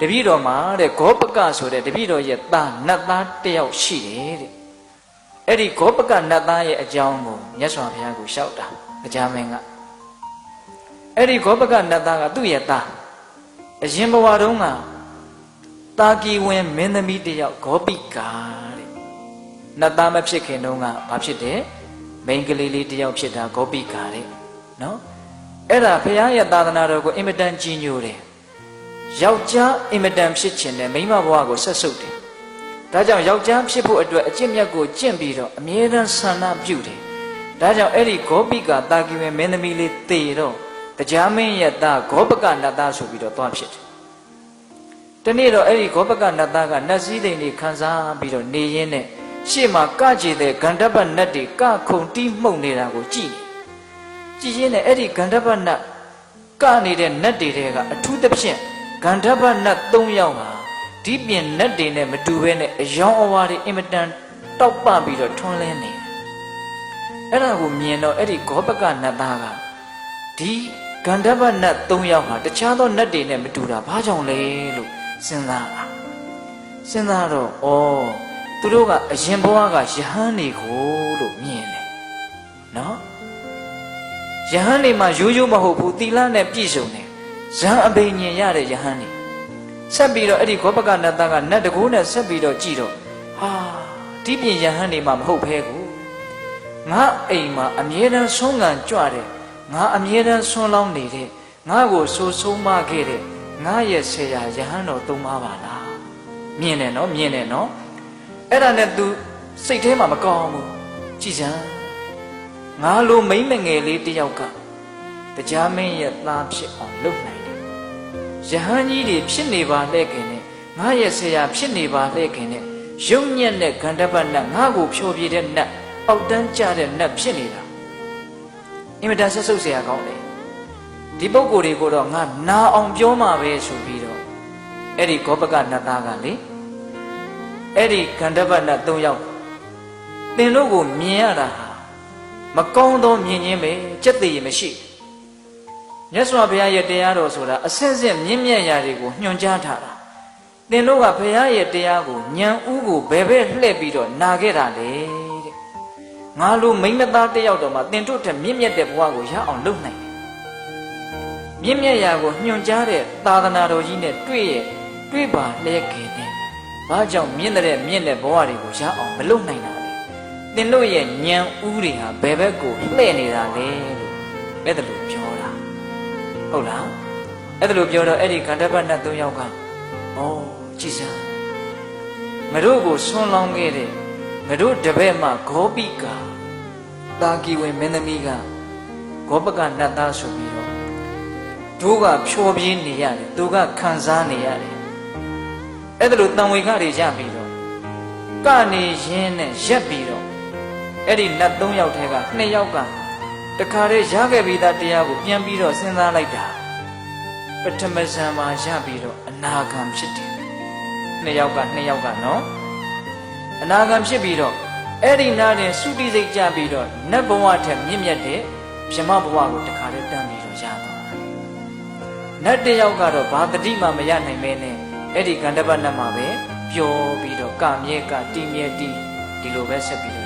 တပည့်တော်မှာတဲ့ဂောပကဆိုတဲ့တပည့်တော်ရဲ့သားနတ်သားတစ်ယောက်ရှိတယ်တဲ့အဲ့ဒီဂောပကနတ်သားရဲ့အကြောင်းကိုမြတ်စွာဘုရားကိုလျှောက်တာအကြမ်းမင်းကအဲ့ဒီဂောပကနတ်သားကသူ့ရဲ့သားအရင်ဘဝတုန်းကတာကီဝင်မင်းသမီးတစ်ယောက်ဂောပိကာတဲ့နတ်သားမဖြစ်ခင်တုန်းကဘာဖြစ်တယ်မိန်းကလေးလေးတစ်ယောက်ဖြစ်တာဂောပိကာတဲ့နော်အဲ့ဒါဘုရားရဲ့သာသနာတော်ကိုအင်မတန်ကြီးညိုတယ် ယောက်ျားအင်မတန်ဖြစ်ခြင်းနဲ့မိန်းမဘဝကိုဆက်ဆုပ်တယ်။ဒါကြောင့်ယောက်ျားဖြစ်ဖို့အတွက်အကျင့်မြတ်ကိုကျင့်ပြီးတော့အမြဲတမ်းဆန္ဒပြုတယ်။ဒါကြောင့်အဲ့ဒီဂောပိကတာကိဝေမင်းသမီးလေးတေတော့တရားမင်းရဲ့သားဂောပကနတ်သားဆိုပြီးတော့သွားဖြစ်တယ်။တနေ့တော့အဲ့ဒီဂောပကနတ်သားကနတ်စည်းတိမ်တွေခံစားပြီးတော့နေရင်းနဲ့ရှေ့မှာကကြည်တဲ့ဂန္ဓပနတ်တွေကခုန်တီးမှုန်နေတာကိုကြည့်နေ။ကြည့်ရင်းနဲ့အဲ့ဒီဂန္ဓပနတ်ကနေတဲ့နတ်တွေတဲကအထူးသဖြင့် ဂန္ဓပနတ်၃ယောက်ဟာဒီပြင်နတ်တွေနဲ့မတူဘဲနဲ့အယောင်အဝါတွေအင်မတန်တောက်ပပြီးတော့ထွန်းလင်းနေတယ်။အဲ့ဒါကိုမြင်တော့အဲ့ဒီဂောပကနတ်သားကဒီဂန္ဓပနတ်၃ယောက်ဟာတခြားသောနတ်တွေနဲ့မတူတာဘာကြောင့်လဲလို့စဉ်းစားတာ။စဉ်းစားတော့ဩသူတို့ကအရင်ဘဝကယဟန်နေကိုလို့မြင်တယ်။နော်။ယဟန်နေမှာရိုးရိုးမဟုတ်ဘူးသီလနဲ့ပြည့်စုံတယ် ဇံအဘိညာဉ်ရတဲ့ယဟန်နေဆက်ပြီးတော့အဲ့ဒီဂောပကနတ်သားကနတ်တကူနဲ့ဆက်ပြီးတော့ကြည်တော့ဟာဒီပြင်ယဟန်နေမှာမဟုတ်ဘဲကူငါအိမ်မှာအမြဲတမ်းဆုံးငံကြွတယ်ငါအမြဲတမ်းဆွန်းလောင်းနေတဲ့ငါကိုဆိုးဆုံးမခဲ့တဲ့ငါရဲ့ဆရာယဟန်တော်သုံးပါပါလားမြင်တယ်နော်မြင်တယ်နော်အဲ့ဒါနဲ့ तू စိတ်ထဲမှာမကောင်းဘူးကြည်စမ်းငါလိုမိမ့်မငယ်လေးတယောက်က တရားမင်းရဲ့သားဖြစ်အောင်လုပ်နိုင်တယ်။ယဟန်ကြီးတွေဖြစ်နေပါလှဲ့ခင်နဲ့ငါရဲ့ဆရာဖြစ်နေပါလှဲ့ခင်နဲ့ယုံညံ့တဲ့ဂန္ဓပတ်နဲ့ငါကိုဖြိုပြတဲ့နတ်အောက်တန်းကျတဲ့နတ်ဖြစ်နေတာ။အင်မတန်ဆက်ဆုပ်စရာကောင်းတယ်။ဒီပုံကိုယ်တွေကိုတော့ငါနာအောင်ပြောမှာပဲဆိုပြီးတော့အဲ့ဒီဂောပကနတ်သားကလေအဲ့ဒီဂန္ဓပတ်နတ်၃ယောက်သင်တို့ကိုမြင်ရတာမကောင်းသောမြင်ခြင်းပဲစက်တည်ရမရှိဘူး မြတ်စွာဘုရားရဲ့တရားတော်ဆိုတာအဆက်ဆက်မြင့်မြတ်ရာတွေကိုညွှန်ကြားထားတာသင်တို့ကဘုရားရဲ့တရားကိုညံဥကိုဘယ်ဘက်လှည့်ပြီးတော့နာခဲ့တာလေတဲ့ငါလိုမိမ့်မသားတစ်ယောက်တော်မှာသင်တို့ထက်မြင့်မြတ်တဲ့ဘဝကိုရအောင်လုပ်နိုင်တယ်မြင့်မြတ်ရာကိုညွှန်ကြားတဲ့သာသနာတော်ကြီးနဲ့တွေ့ရဲ့တွေ့ပါလဲခင်တဲ့ဘာကြောင့်မြင့်တဲ့မြင့်တဲ့ဘဝတွေကိုရအောင်မလုပ်နိုင်တာလဲသင်တို့ရဲ့ညံဥတွေဟာဘယ်ဘက်ကိုလှည့်နေတာလဲလို့အဲ့ဒါလိုပြောတာ ဟုတ်လားအဲ့ဒါလိုပြောတော့အဲ့ဒီခန္ဓာပတ်နတ်၃ယောက်ကဩကြည်စမ်းငါတို့ကိုဆွန်းလောင်းခဲ့တဲ့ငါတို့တပည့်မှဂောပိကာတာကီဝင်မင်းသမီးကဂောပကနတ်သားဆိုပြီးတော့တို့ကဖြောပြင်းနေရတယ်သူကခံစားနေရတယ်အဲ့ဒါလိုတန်ဝေခတွေရပြီးတော့ကနေရင်းနဲ့ရက်ပြီးတော့အဲ့ဒီနတ်၃ယောက်ထဲက2ယောက်က တခါတည်းရခဲ့ပြီးသားတရားကိုပြန်ပြီးတော့စဉ်းစားလိုက်တာပထမဇန်မှာရပြီးတော့အနာဂံဖြစ်တယ်နှစ်ယောက်ကနှစ်ယောက်ကနော်အနာဂံဖြစ်ပြီးတော့အဲ့ဒီနာတင်သုတိစိတ်ကြပြီးတော့နတ်ဘဝထက်မြင့်မြတ်တဲ့ဗြဟ္မဘဝကိုတခါတည်းတန်းပြီးတော့ရသွားတယ်နတ်တစ်ယောက်ကတော့ဘာတတိမှမရနိုင်မဲနဲ့အဲ့ဒီကန္တပနတ်မှာပဲပျော်ပြီးတော့ကမြဲကတီမြဲတီဒီလိုပဲဆက်ပြီးတော့